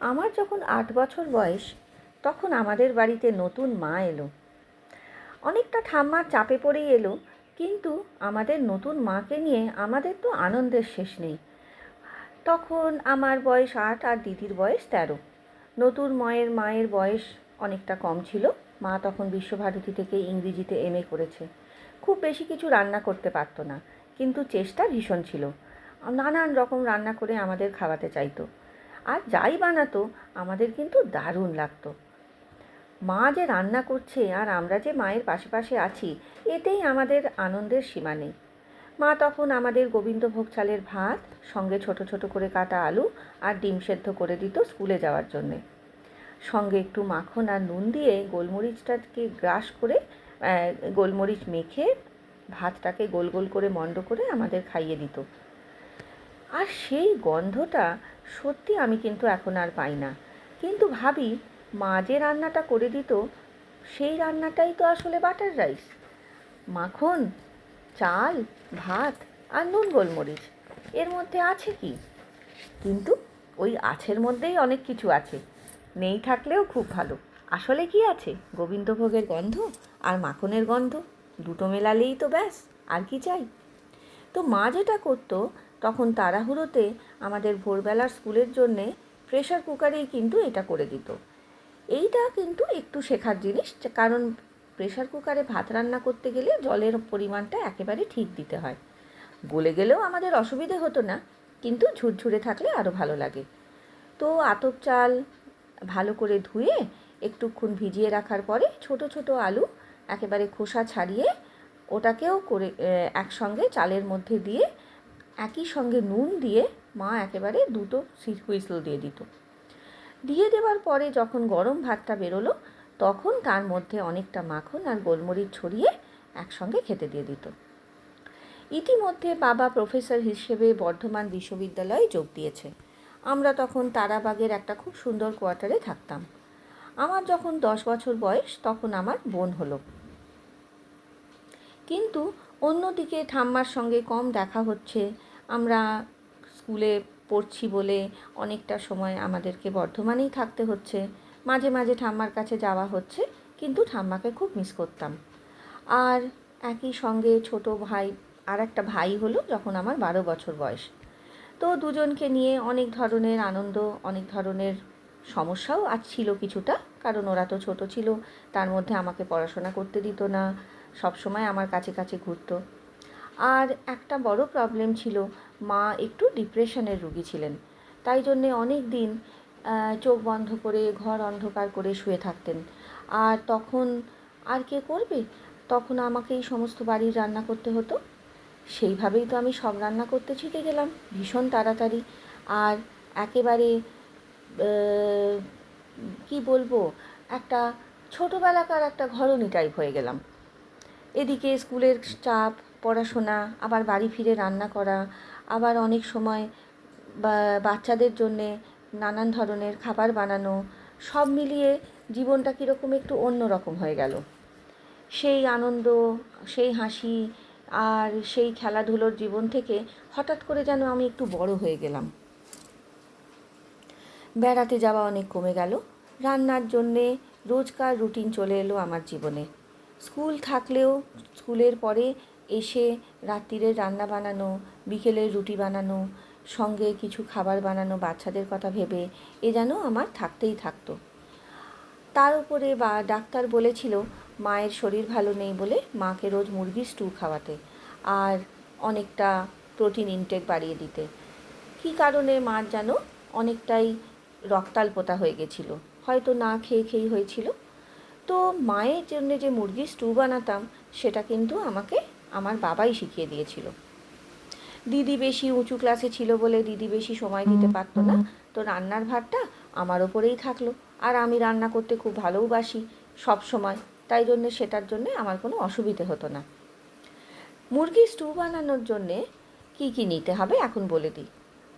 আমার যখন আট বছর বয়স, তখন আমাদের বাড়িতে নতুন মা এলো। অনেকটা ঠাম্মার চাপে পড়েই এলো, কিন্তু আমাদের নতুন মাকে নিয়ে আমাদের তো আনন্দের শেষ নেই। তখন আমার বয়স আট আর দিদির বয়স তেরো। নতুন মায়ের মায়ের বয়স অনেকটা কম ছিল। মা তখন বিশ্বভারতী থেকে ইংরেজিতে এমএ করেছে। খুব বেশি কিছু রান্না করতে পারতো না, কিন্তু চেষ্টা ভীষণ ছিল। নানান রকম রান্না করে আমাদের খাওয়াতে চাইতো। আর যাই বানাতো, আমাদের কিন্তু দারুণ লাগতো। মা যে রান্না করছে আর আমরা যে মায়ের পাশে পাশে আছি, এতেই আমাদের আনন্দের সীমা নেই। মা তখন আমাদের গোবিন্দভোগ চালের ভাত, সঙ্গে ছোট ছোট করে কাটা আলু আর ডিম সেদ্ধ করে দিত স্কুলে যাওয়ার জন্যে। সঙ্গে একটু মাখন আর নুন দিয়ে গোলমরিচটাকে গ্রাস করে গোলমরিচ মেখে ভাতটাকে গোল গোল করে মণ্ড করে আমাদের খাইয়ে দিত। আর সেই গন্ধটা সত্যি আমি কিন্তু এখন আর পাই না। কিন্তু ভাবি, মা যে রান্নাটা করে দিত, সেই রান্নাটাই তো আসলে বাটার রাইস। মাখন, চাল, ভাত আর নুন গোলমরিচ, এর মধ্যে আছে কি? কিন্তু ওই আছের মধ্যেই অনেক কিছু আছে। নেই থাকলেও খুব ভালো। আসলে কি আছে? গোবিন্দভোগের গন্ধ আর মাখনের গন্ধ, দুটো মেলালেই তো ব্যাস, আর কি চাই? তো মা যেটা করতো তখন তাড়াহুড়োতে আমাদের ভোরবেলার স্কুলের জন্যে প্রেশার কুকারেই কিন্তু এটা করে দিত। এইটা কিন্তু একটু শেখার জিনিস কারণ প্রেশার কুকারে ভাত রান্না করতে গেলে জলের পরিমাণটা একেবারে ঠিক দিতে হয়। গলে গেলেও আমাদের অসুবিধে হতো না, কিন্তু ঝুরঝুরে থাকলে আরও ভালো লাগে। তো আতপ চাল ভালো করে ধুয়ে একটুক্ষণ ভিজিয়ে রাখার পরে ছোট ছোট আলু একেবারে খোসা ছাড়িয়ে ওটাকেও করে একসঙ্গে চালের মধ্যে দিয়ে একই সঙ্গে নুন দিয়ে মা একেবারে দুটো হুইসল দিয়ে দিত। দিয়ে দেওয়ার পরে যখন গরম ভাতটা বেরোলো, তখন তার মধ্যে অনেকটা মাখন আর গোলমরিচ ছড়িয়ে একসঙ্গে খেতে দিয়ে দিত। ইতিমধ্যে বাবা প্রফেসর হিসেবে বর্ধমান বিশ্ববিদ্যালয়ে যোগ দিয়েছে। আমরা তখন তারাবাগের একটা খুব সুন্দর কোয়ার্টারে থাকতাম। আমার যখন দশ বছর বয়স, তখন আমার বোন হলো। কিন্তু অন্যদিকে ঠাম্মার সঙ্গে কম দেখা হচ্ছে। আমরা স্কুলে পড়ছি বলে অনেকটা সময় আমাদেরকে বর্ধমানেই থাকতে হচ্ছে। মাঝে মাঝে ঠাম্মার কাছে যাওয়া হচ্ছে, কিন্তু ঠাম্মাকে খুব মিস করতাম। আর একই সঙ্গে ছোট ভাই আর একটা ভাই হলো যখন আমার বারো বছর বয়স। তো দুজনকে নিয়ে অনেক ধরনের আনন্দ, অনেক ধরনের সমস্যাও আজ ছিল কিছুটা, কারণ ওরা তো ছোট ছিল, তার মধ্যে আমাকে পড়াশোনা করতে দিত না। সব সময় আমার কাছে কাছে ঘুরত। আর একটা বড় প্রবলেম ছিল, মা একটু ডিপ্রেশনের রুগী ছিলেন। তাই জন্যে অনেক দিন চোখ বন্ধ করে, ঘর অন্ধকার করে শুয়ে থাকতেন। আর তখন আর কে করবে? তখন আমাকে এই সমস্ত বাড়ির রান্না করতে হতো। সেইভাবেই তো আমি সব রান্না করতে শিখে গেলাম, ভীষণ তাড়াতাড়ি। আর একেবারে কি বলব, একটা ছোটোবেলাকার একটা ঘরণী টাইপ হয়ে গেলাম। এদিকে স্কুলের চাপ, পড়াশোনা, আবার বাড়ি ফিরে রান্না করা, আবার অনেক সময় বাচ্চাদের জন্যে নানান ধরনের খাবার বানানো, সব মিলিয়ে জীবনটা কীরকম একটু অন্য রকম হয়ে গেল। সেই আনন্দ, সেই হাসি আর সেই খেলাধুলোর জীবন থেকে হঠাৎ করে যেন আমি একটু বড় হয়ে গেলাম। বেড়াতে যাওয়া অনেক কমে গেল। রান্নার জন্যে রোজকার রুটিন চলে এলো আমার জীবনে। স্কুল থাকলেও স্কুলের পরে এসে রাত্রিরে রান্না বানানো বিকেলের রুটি বানানো, সঙ্গে কিছু খাবার বানানো, বাচ্চাদের কথা ভেবে এ যেন আমার থাকতেই থাকতো। তার উপরে বা ডাক্তার বলেছিল, মায়ের শরীর ভালো নেই বলে মাকে রোজ মুরগির স্টু খাওয়াতে আর অনেকটা প্রোটিন ইনটেক বাড়িয়ে দিতে। কী কারণে মার যেন অনেকটাই রক্তাল্পতা হয়ে গেছিল? হয়তো না খেয়ে খেয়েই হয়েছিল। তো মায়ের জন্য যে মুরগির স্টু বানাতাম সেটা কিন্তু আমাকে আমার বাবাই শিখিয়ে দিয়েছিল। দিদি বেশি উঁচু ক্লাসে ছিল বলে দিদি বেশি সময় দিতে পারতো না তো রান্নার ভারটা আমার ওপরেই থাকল। আর আমি রান্না করতে খুব ভালোবাসি সব সময় তাই জন্যে সেটার জন্যে আমার কোনো অসুবিধে হতো না। মুরগির স্টু বানানোর জন্যে কী কী নিতে হবে এখন বলে দিই।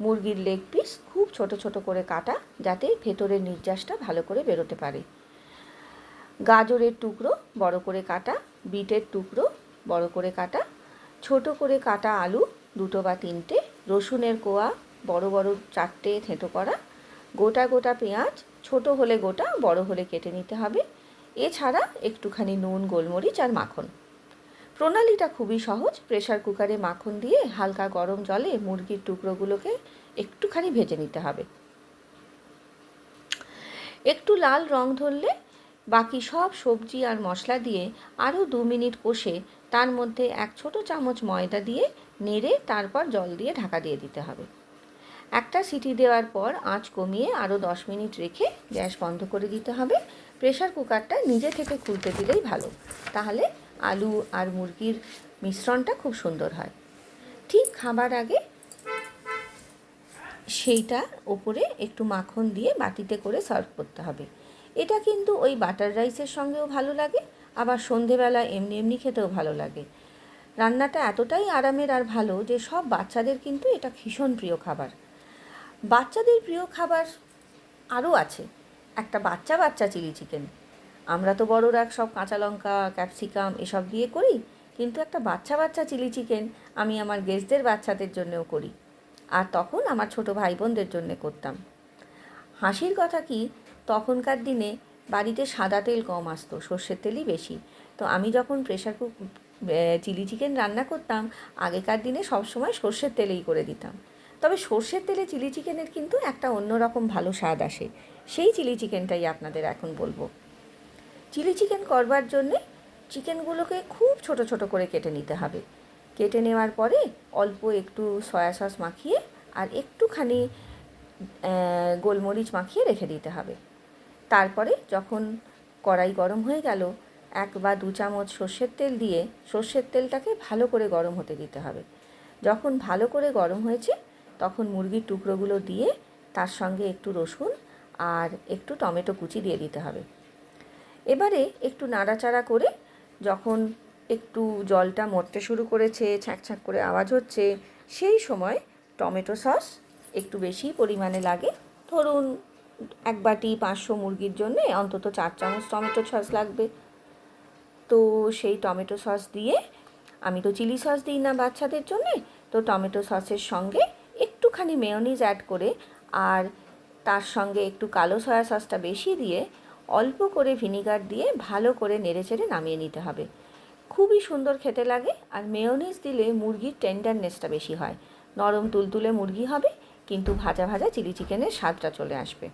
মুরগির লেগ পিস খুব ছোট ছোট করে কাটা যাতে ভেতরের নির্যাসটা ভালো করে বেরোতে পারে। গাজরের টুকরো বড় করে কাটা, বিটের টুকরো বড় করে কাটা, ছোট করে কাটা আলু দুটো বা তিনটে, রসুনের কোয়া বড় বড় চারটে থেঁতো করা, গোটা গোটা পেঁয়াজ ছোট হলে গোটা, বড় হলে কেটে নিতে হবে। এছাড়া একটুখানি নুন, গোলমরিচ আর মাখন। প্রণালীটা খুবই সহজ। প্রেশার কুকারে মাখন দিয়ে হালকা গরম জলে মুরগির টুকরোগুলোকে একটুখানি ভেজে নিতে হবে। একটু লাল রং ধরলে বাকি সব সবজি আর মশলা দিয়ে আরও দু মিনিট কষে তার মধ্যে এক ছোট চামচ ময়দা দিয়ে নেড়ে তারপর জল দিয়ে ঢাকা দিয়ে দিতে হবে। একটা সিটি দেওয়ার পর আঁচ কমিয়ে আরও দশ মিনিট রেখে গ্যাস বন্ধ করে দিতে হবে। প্রেশার কুকারটা নিজে থেকে খুলতে দিলেই ভালো। তাহলে আলু আর মুরগির মিশ্রণটা খুব সুন্দর হয়। ঠিক খাবার আগে সেইটা ওপরে একটু মাখন দিয়ে বাটিতে করে সার্ভ করতে হবে। এটা কিন্তু ওই বাটার রাইসের সঙ্গেও ভালো লাগে, আবার সন্ধেবেলা এমনি এমনি খেতেও ভালো লাগে। রান্নাটা এতটাই আরামের আর ভালো যে সব বাচ্চাদের কিন্তু এটা ভীষণ প্রিয় খাবার। বাচ্চাদের প্রিয় খাবার আরও আছে, একটা বাচ্চা বাচ্চা চিলি চিকেন। আমরা তো বড়রা সব কাঁচা লঙ্কা, ক্যাপসিকাম এসব দিয়ে করি, কিন্তু একটা বাচ্চা বাচ্চা চিলি চিকেন আমি আমার গেস্টদের বাচ্চাদের জন্যও করি। আর তখন আমার ছোট ভাই বোনদের জন্যে করতাম। হাসির কথা কি তখনকার দিনে বাড়িতে সাদা তেল কম আসতো, সর্ষের তেলই বেশি। তো আমি যখন প্রেশার কুক চিলি চিকেন রান্না করতাম, আগেকার দিনে সবসময় সর্ষের তেলেই করে দিতাম। তবে সর্ষের তেলে চিলি চিকেনের কিন্তু একটা অন্যরকম ভালো স্বাদ আসে। সেই চিলি চিকেনটাই আপনাদের এখন বলব। চিলি চিকেন করবার জন্যে চিকেনগুলোকে খুব ছোট ছোট করে কেটে নিতে হবে। কেটে নেওয়ার পরে অল্প একটু সয়া সস মাখিয়ে আর একটুখানি গোলমরিচ মাখিয়ে রেখে দিতে হবে। তারপরে যখন কড়াই গরম হয়ে গেল, এক বা দু চামচ সর্ষের তেল দিয়ে সর্ষের তেলটাকে ভালো করে গরম হতে দিতে হবে। যখন ভালো করে গরম হয়েছে, তখন মুরগির টুকরোগুলো দিয়ে তার সঙ্গে একটু রসুন আর একটু টমেটো কুচি দিয়ে দিতে হবে। এবারে একটু নাড়াচাড়া করে যখন একটু জলটা মরতে শুরু করেছে ছ্যাঁক করে আওয়াজ হচ্ছে, সেই সময় টমেটো সস একটু বেশি পরিমাণে লাগে। ধরুন এক বাটি পাঁচশো মুরগির জন্যে অন্তত চার চামচ টমেটো সস লাগবে। তো সেই টমেটো সস দিয়ে আমি তো চিলি সস দিই না বাচ্চাদের জন্যে, তো টমেটো সসের সঙ্গে একটুখানি মেয়নিজ অ্যাড করে আর তার সঙ্গে একটু কালো সয়া সসটা বেশি দিয়ে অল্প করে ভিনিগার দিয়ে ভালো করে নেড়ে চেড়ে নামিয়ে নিতে হবে। খুবই সুন্দর খেতে লাগে আর মেয়নিজ দিলে মুরগির টেন্ডারনেসটা বেশি হয়। নরম তুলতুলে মুরগি হবে, কিন্তু ভাজা ভাজা চিলি চিকেনের স্বাদটা চলে আসবে।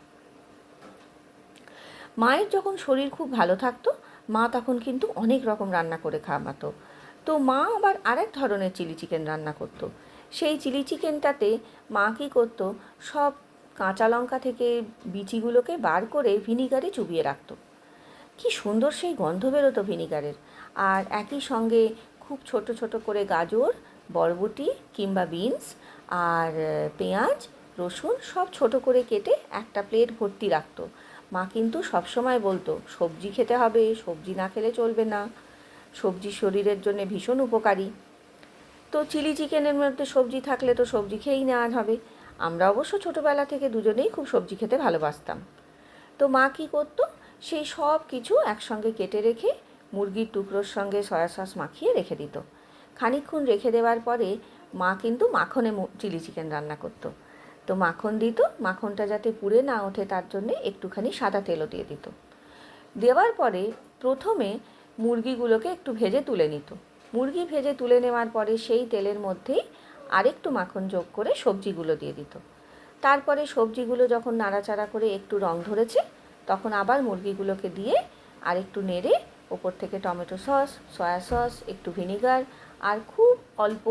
মায়ের যখন শরীর খুব ভালো থাকতো, মা তখন কিন্তু অনেক রকম রান্না করে খাওয়াতো। তো মা আবার আরেক ধরনের চিলি চিকেন রান্না করতো। সেই চিলি চিকেনটাতে মা কী করতো, সব কাঁচা লঙ্কা থেকে বিচিগুলোকে বার করে ভিনিগারে চুবিয়ে রাখত। কি সুন্দর সেই গন্ধ বেরোতো ভিনিগারের। আর একই সঙ্গে খুব ছোট ছোট করে গাজর, বরবটি কিংবা বিনস আর পেঁয়াজ, রসুন সব ছোট করে কেটে একটা প্লেট ভর্তি রাখতো। মা কিন্তু সবসময় বলতো, সবজি খেতে হবে, সবজি না খেলে চলবে না। সবজি শরীরের জন্য ভীষণ উপকারী। তো চিলি চিকেনের মধ্যে সবজি থাকলে তো সবজি খেয়েই নেওয়া হবে। আমরা অবশ্য ছোটোবেলা থেকে দুজনেই খুব সবজি খেতে ভালোবাসতাম। তো মা কী করতো সেই সব কিছু একসঙ্গে কেটে রেখে মুরগির টুকরোর সঙ্গে সয়া সস মাখিয়ে রেখে দিত। খানিকক্ষণ রেখে দেওয়ার পরে মা কিন্তু মাখনে চিলি চিকেন রান্না করতো। তো মাখন দিত, মাখনটা যাতে পুড়ে না ওঠে তার জন্যে একটুখানি সাদা তেলও দিয়ে দিত। দেওয়ার পরে প্রথমে মুরগিগুলোকে একটু ভেজে তুলে নিত। মুরগি ভেজে তুলে নেওয়ার পরে সেই তেলের মধ্যেই আরেকটু মাখন যোগ করে সবজিগুলো দিয়ে দিত। তারপরে সবজিগুলো যখন নাড়াচাড়া করে একটু রং ধরেছে, তখন আবার মুরগিগুলোকে দিয়ে আর একটু নেড়ে ওপর থেকে টমেটো সস, সয়া সস, একটু ভিনিগার আর খুব অল্প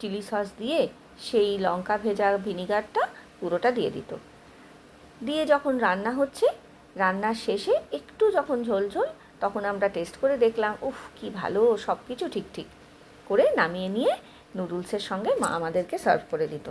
চিলি সস দিয়ে সেই লঙ্কা ভেজা ভিনিগারটা পুরোটা দিয়ে দিত। দিয়ে যখন রান্না হচ্ছে, রান্নার শেষে একটু যখন ঝোল ঝোল, তখন আমরা টেস্ট করে দেখলাম, উফ, কি ভালো সব কিছু ঠিক ঠিক করে নামিয়ে নিয়ে নুডলসের সঙ্গে মা আমাদেরকে সার্ভ করে দিত।